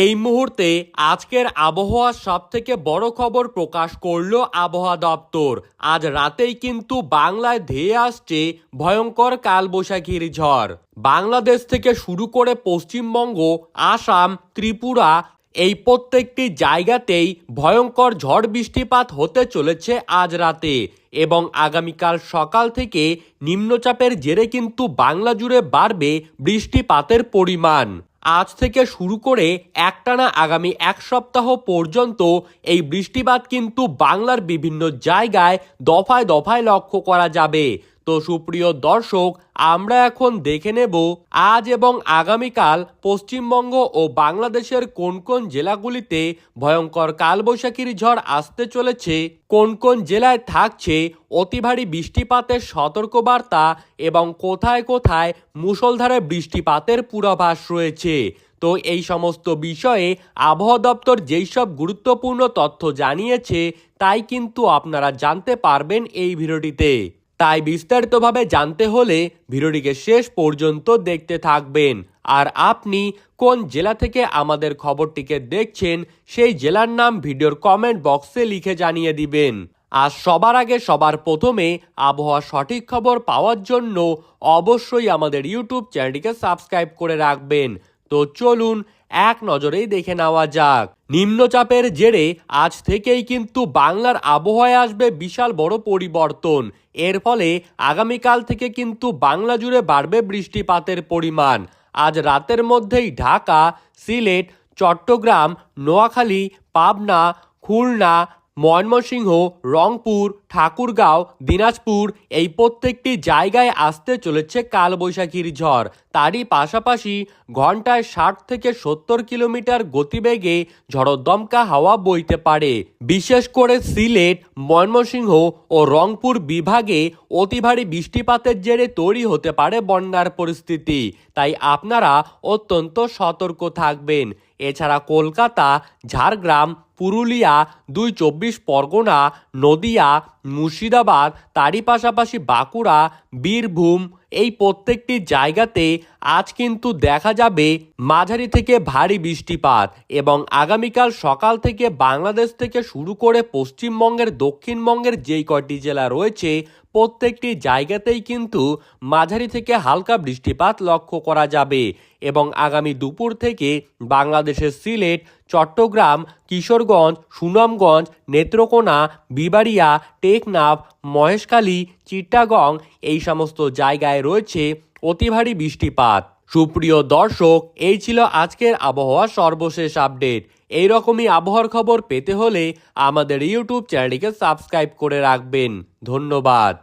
এই মুহূর্তে আজকের আবহাওয়ার সব থেকে বড় খবর প্রকাশ করল আবহাওয়া দপ্তর। আজ রাতেই কিন্তু বাংলায় ধেয়ে আসছে ভয়ঙ্কর কালবৈশাখীর ঝড়। বাংলাদেশ থেকে শুরু করে পশ্চিমবঙ্গ, আসাম, ত্রিপুরা এই প্রত্যেকটি জায়গাতেই ভয়ঙ্কর ঝড় বৃষ্টিপাত হতে চলেছে আজ রাতে এবং আগামীকাল সকাল থেকে নিম্নচাপের জেরে কিন্তু বাংলা জুড়ে বাড়বে বৃষ্টিপাতের পরিমাণ। আজ থেকে শুরু করে একটানা আগামী এক সপ্তাহ পর্যন্ত এই বৃষ্টিপাত কিন্তু বাংলার বিভিন্ন জায়গায় দফায় দফায় লক্ষ্য করা যাবে। তো সুপ্রিয় দর্শক, আমরা এখন দেখে নেব আজ এবং আগামীকাল পশ্চিমবঙ্গ ও বাংলাদেশের কোন কোন জেলাগুলিতে ভয়ঙ্কর কালবৈশাখীর ঝড় আসতে চলেছে, কোন কোন জেলায় থাকছে, অতি ভারী বৃষ্টিপাতের সতর্কবার্তা এবং কোথায় কোথায় মুষলধারে বৃষ্টিপাতের পূর্বাভাস রয়েছে। তো এই সমস্ত বিষয়ে আবহাওয়া দপ্তর যেই সব গুরুত্বপূর্ণ তথ্য জানিয়েছে, তাই কিন্তু আপনারা জানতে পারবেন এই ভিডিওটিতে। তাই বিস্তারিতভাবে জানতে হলে ভিডিওটিকে শেষ পর্যন্ত দেখতে থাকবেন। আর আপনি কোন জেলা থেকে আমাদের খবরটিকে দেখছেন, সেই জেলার নাম ভিডিওর কমেন্ট বক্সে লিখে জানিয়ে দিবেন। আর সবার আগে সবার প্রথমে আবহাওয়া সঠিক খবর পাওয়ার জন্য অবশ্যই আমাদের ইউটিউব চ্যানেলটিকে সাবস্ক্রাইব করে রাখবেন। তো চলুন এক নজরেই দেখে নেওয়া যাক। নিম্নচাপের জেরে আজ থেকেই কিন্তু বাংলার আবহাওয়ায় আসবে বিশাল বড় পরিবর্তন। এর ফলে আগামীকাল থেকে কিন্তু বাংলা জুড়ে বাড়বে বৃষ্টিপাতের পরিমাণ। আজ রাতের মধ্যেই ঢাকা, সিলেট, চট্টগ্রাম, নোয়াখালী, পাবনা, খুলনা, ময়মনসিংহ, রংপুর ঠাকুরগাঁও, দিনাজপুর এই প্রত্যেকটি জায়গায় আসতে চলেছে কালবৈশাখীর ঝড়। তারই পাশাপাশি ঘন্টায় ষাট থেকে সত্তর কিলোমিটার গতিবেগে ঝড়দমকা হাওয়া বইতে পারে। বিশেষ করে সিলেট, ময়মনসিংহ ও রংপুর বিভাগে অতি ভারী বৃষ্টিপাতের জেরে তৈরি হতে পারে বন্যার পরিস্থিতি। তাই আপনারা অত্যন্ত সতর্ক থাকবেন। এছাড়া কলকাতা, ঝাড়গ্রাম, পুরুলিয়া, দুই চব্বিশ পরগনা, নদিয়া মুর্শিদাবাদ তারই পাশাপাশি বাঁকুড়া বীরভূম এই প্রত্যেকটি জায়গাতে আজ কিন্তু দেখা যাবে মাঝারি থেকে ভারী বৃষ্টিপাত এবং আগামীকাল সকাল থেকে বাংলাদেশ থেকে শুরু করে পশ্চিমবঙ্গের, দক্ষিণবঙ্গের যেই কয়টি জেলা রয়েছে, প্রত্যেকটি জায়গাতেই কিন্তু মাঝারি থেকে হালকা বৃষ্টিপাত লক্ষ্য করা যাবে এবং আগামী দুপুর থেকে বাংলাদেশের সিলেট, চট্টগ্রাম, কিশোরগঞ্জ, সুনামগঞ্জ, নেত্রকোনা, বিবাড়িয়া, টেকনাফ, মহেশখালী চিট্টাগং এই সমস্ত জায়গায় রয়েছে অতি ভারী বৃষ্টিপাত। সুপ্রিয় দর্শক, এই ছিল আজকের আবহাওয়া সর্বশেষ আপডেট। এই রকমই আবহাওয়ার খবর পেতে হলে আমাদের ইউটিউব চ্যানেলটিকে সাবস্ক্রাইব করে রাখবেন। ধন্যবাদ।